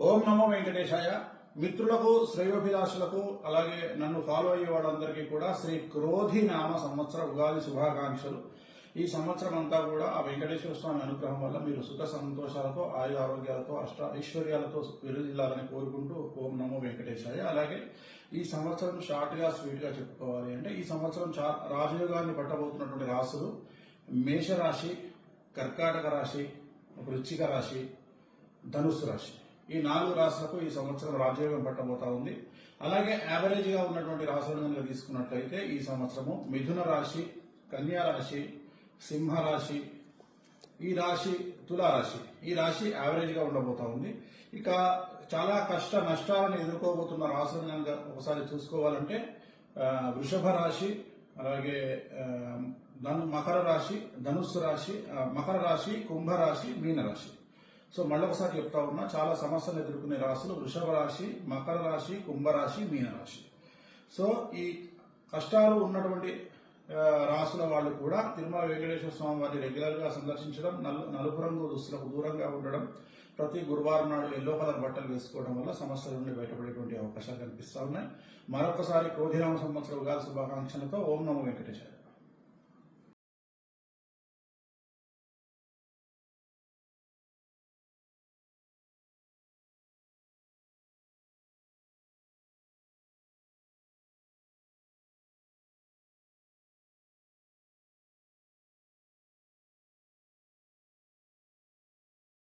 ఓం నమో వెంకటేశాయ. మిత్రులకు శ్రేయోభిలాషులకు అలాగే నన్ను ఫాలో అయ్యే వాళ్ళందరికీ కూడా శ్రీ క్రోధి నామ సంవత్సర ఉగాది శుభాకాంక్షలు. ఈ సంవత్సరం అంతా కూడా ఆ వెంకటేశ్వర స్వామి అనుగ్రహం వల్ల మీరు సుఖ సంతోషాలతో ఆయు ఆరోగ్యాలతో అష్ట ఐశ్వర్యాలతో విరుదిల్లాలని కోరుకుంటూ ఓం నమో వెంకటేశాయ. అలాగే ఈ సంవత్సరం షార్ట్గా స్వీట్గా చెప్పుకోవాలి అంటే ఈ సంవత్సరం చా- రాజయోగాన్ని పట్టబోతున్నటువంటి రాశులు మేషరాశి కర్కాటక రాశి వృచ్చిక రాశి ధనుసు రాశి. ఈ నాలుగు రాష్ట్రాలకు ఈ సంవత్సరం రాజయోగం పట్టబోతా ఉంది. అలాగే యావరేజ్గా ఉన్నటువంటి రాశులను కనుక తీసుకున్నట్లయితే ఈ సంవత్సరము మిథున రాశి కన్యా రాశి సింహ రాశి ఈ రాశి తులారాశి ఈ రాశి యావరేజ్గా ఉండబోతా ఉంది. ఇక చాలా కష్ట నష్టాలను ఎదుర్కోబోతున్న రాశులను కనుక ఒకసారి చూసుకోవాలంటే వృషభ రాశి అలాగే ధను మకర రాశి ధనుస్సు రాశి మకర రాశి కుంభ రాశి మీనరాశి సో మళ్ళొకసారి చెప్తా ఉన్నా చాలా సమస్యలు ఎదుర్కొనే రాశులు వృషభ రాశి మకర రాశి కుంభరాశి మీనరాశి సో ఈ కష్టాలు ఉన్నటువంటి రాసుల వాళ్ళు కూడా తిరుమల వెంకటేశ్వర స్వామి వారిని రెగ్యులర్గా సందర్శించడం నలు నలుపు రంగు దుస్తులకు దూరంగా ఉండడం ప్రతి గురువారం నాడు ఎల్లో కలర్ బట్టలు వేసుకోవడం వల్ల సమస్యల నుండి బయటపడేటువంటి అవకాశాలు కనిపిస్తా ఉన్నాయి. మరొకసారి కోధిరామ సంవత్సర ఉగాది శుభాకాంక్షలతో ఓం నమో వెంకటేశ్వర